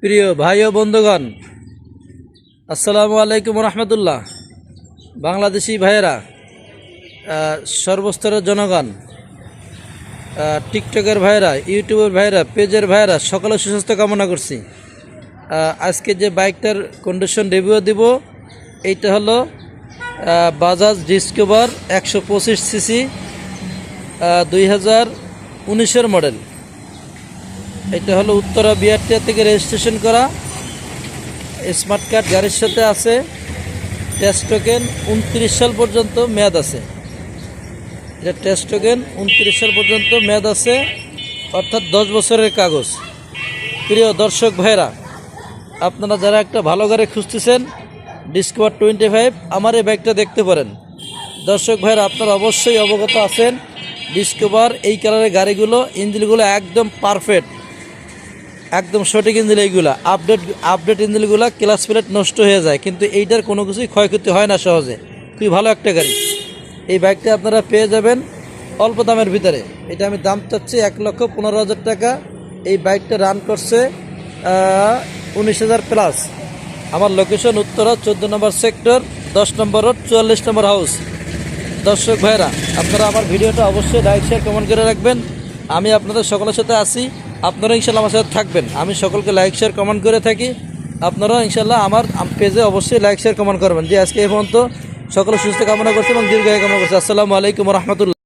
প্রিয় ভাই ও বন্ধুগণ, আসসালামু আলাইকুম রহমতুল্লাহ। বাংলাদেশি ভাইয়েরা সর্বস্তরের জনগণ টিকটকের ভাইরা ইউটিউবের ভাইরা পেজের ভাইয়েরা, সকলে সুস্বাস্থ্য কামনা করছি। আজকে যে বাইকটার কন্ডিশন রিভিউ দিব, এইটা হলো বাজাজ ডিসকভার একশো পঁচিশ সিসি দুই হাজার উনিশের মডেল এটা হলো উত্তরা বিআরটিআর থেকে রেজিস্ট্রেশন করা। স্মার্ট কার্ড গাড়ির সাথে আছে। টেস্ট টোকেন উনত্রিশ সাল পর্যন্ত মেয়াদ আছে। এটা টেস্ট টোকেন উনত্রিশ সাল পর্যন্ত মেয়াদ আছে। অর্থাৎ দশ বছরের কাগজ। প্রিয় দর্শক ভাইরা আপনারা যারা একটা ভালো গাড়ি খুঁজতেছেন ডিসকভার টোয়েন্টি ফাইভ আমার এই বাইকটা দেখতে পারেন। দর্শক ভাইরা আপনারা অবশ্যই অবগত আছেন। ডিসকভার এই কালারের গাড়িগুলো, ইঞ্জিনগুলো একদম পারফেক্ট একদম সঠিক ইঞ্জিন এইগুলা। আপডেট আপডেট ইঞ্জিনগুলো ক্লাস প্লেট নষ্ট হয়ে যায়, কিন্তু এইটার কোনো কিছুই ক্ষয়ক্ষতি হয় না সহজে। খুবই ভালো একটা গাড়ি। এই বাইকটা আপনারা পেয়ে যাবেন অল্প দামের ভিতরে। এটা আমি দাম চাচ্ছি এক লক্ষ পনেরো হাজার টাকা। এই বাইকটা রান করছে উনিশ হাজার প্লাস আমার লোকেশন উত্তরা, চোদ্দ নম্বর সেক্টর দশ নম্বর রোড চুয়াল্লিশ নম্বর হাউস দর্শক ভাইরা আপনারা আমার ভিডিওটা অবশ্যই লাইক শেয়ার কমেন্ট করে রাখবেন। আমি আপনাদের সকলের সাথে আসি আপনারা ইনশাল্লাহ আমার সাথে থাকবেন। আমি সকলকে লাইক শেয়ার কমেন্ট করে থাকি। আপনারা ইনশাল্লাহ আমার পেজে অবশ্যই লাইক শেয়ার কমেন্ট করবেন। যে আজকে এই পর্যন্ত সকলে সুস্থ কামনা করছে এবং দীর্ঘায় কামনা করছে। আসসালামু আলাইকুম রহমতুল্লাহ।